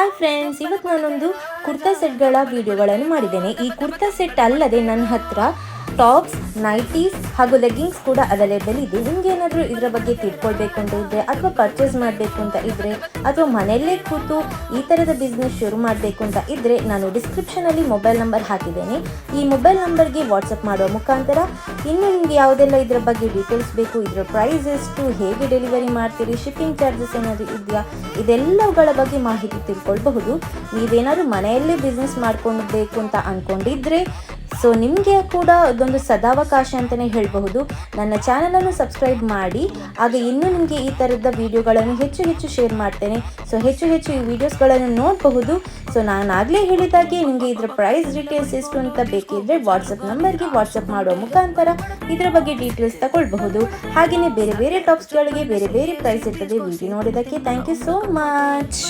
Hi friends ಇವತ್ತು ನಾನೊಂದು ಕುರ್ತಾ ಸೆಟ್ಗಳ ವಿಡಿಯೋಗಳನ್ನು ಮಾಡಿದ್ದೇನೆ. ಈ ಕುರ್ತಾ ಸೆಟ್ ಅಲ್ಲದೆ ನನ್ನ ಹತ್ರ ಟಾಪ್ಸ್, ನೈಟೀಸ್ ಹಾಗೂ ಲೆಗ್ಗಿಂಗ್ಸ್ ಕೂಡ ಅವೈಲೇಬಲ್ ಇದೆ. ನಿಮ್ಗೆ ಏನಾದರೂ ಇದರ ಬಗ್ಗೆ ತಿಳ್ಕೊಳ್ಬೇಕು ಅಂತ ಇದ್ದರೆ ಅಥವಾ ಪರ್ಚೇಸ್ ಮಾಡಬೇಕು ಅಂತ ಇದ್ದರೆ ಅಥವಾ ಮನೆಯಲ್ಲೇ ಕೂತು ಈ ಥರದ ಬಿಸ್ನೆಸ್ ಶುರು ಮಾಡಬೇಕು ಅಂತ ಇದ್ದರೆ ನಾನು ಡಿಸ್ಕ್ರಿಪ್ಷನಲ್ಲಿ ಮೊಬೈಲ್ ನಂಬರ್ ಹಾಕಿದ್ದೇನೆ. ಈ ಮೊಬೈಲ್ ನಂಬರ್ಗೆ ವಾಟ್ಸಪ್ ಮಾಡುವ ಮುಖಾಂತರ ಇನ್ನು ನಿಮಗೆ ಯಾವುದೆಲ್ಲ ಇದರ ಬಗ್ಗೆ ಡೀಟೇಲ್ಸ್ ಬೇಕು, ಇದರ ಪ್ರೈಸ್ ಎಷ್ಟು, ಹೇಗೆ ಡೆಲಿವರಿ ಮಾಡ್ತೀರಿ ಶಿಪ್ಪಿಂಗ್ ಚಾರ್ಜಸ್ ಏನಾದರೂ ಇದೆಯಾ, ಇದೆಲ್ಲವುಗಳ ಬಗ್ಗೆ ಮಾಹಿತಿ ತಿಳ್ಕೊಳ್ಬಹುದು. ನೀವೇನಾದ್ರೂ ಮನೆಯಲ್ಲೇ ಬಿಸ್ನೆಸ್ ಮಾಡ್ಕೊಂಡು ಬೇಕು ಅಂತ ಅಂದ್ಕೊಂಡಿದ್ರೆ ಸೊ ನಿಮಗೆ ಕೂಡ ಅದೊಂದು ಸದಾವಕಾಶ ಅಂತಲೇ ಹೇಳಬಹುದು. ನನ್ನ ಚಾನಲನ್ನು ಸಬ್ಸ್ಕ್ರೈಬ್ ಮಾಡಿ. ಆಗ ಇನ್ನೂ ನಿಮಗೆ ಈ ಥರದ ವಿಡಿಯೋಗಳನ್ನು ಹೆಚ್ಚು ಹೆಚ್ಚು ಶೇರ್ ಮಾಡ್ತೇನೆ. ಸೊ ಹೆಚ್ಚು ಹೆಚ್ಚು ಈ ವಿಡಿಯೋಸ್ಗಳನ್ನು ನೋಡಬಹುದು. ಸೊ ನಾನು ಆಗಲೇ ಹೇಳಿದಾಗೆ ನಿಮಗೆ ಇದರ ಪ್ರೈಸ್ ಡೀಟೇಲ್ಸ್ ಎಷ್ಟು ಅಂತ ಬೇಕಿದ್ರೆ ವಾಟ್ಸಪ್ ನಂಬರ್ಗೆ ವಾಟ್ಸಪ್ ಮಾಡುವ ಮುಖಾಂತರ ಇದರ ಬಗ್ಗೆ ಡೀಟೇಲ್ಸ್ ತಗೊಳ್ಬಹುದು. ಹಾಗೆಯೇ ಬೇರೆ ಬೇರೆ ಟಾಪ್ಸ್ಗಳಿಗೆ ಬೇರೆ ಬೇರೆ ಪ್ರೈಸ್ ಇರ್ತದೆ. ವಿಡಿಯೋ ನೋಡಿದ್ದಕ್ಕೆ ಥ್ಯಾಂಕ್ ಯು ಸೋ ಮಚ್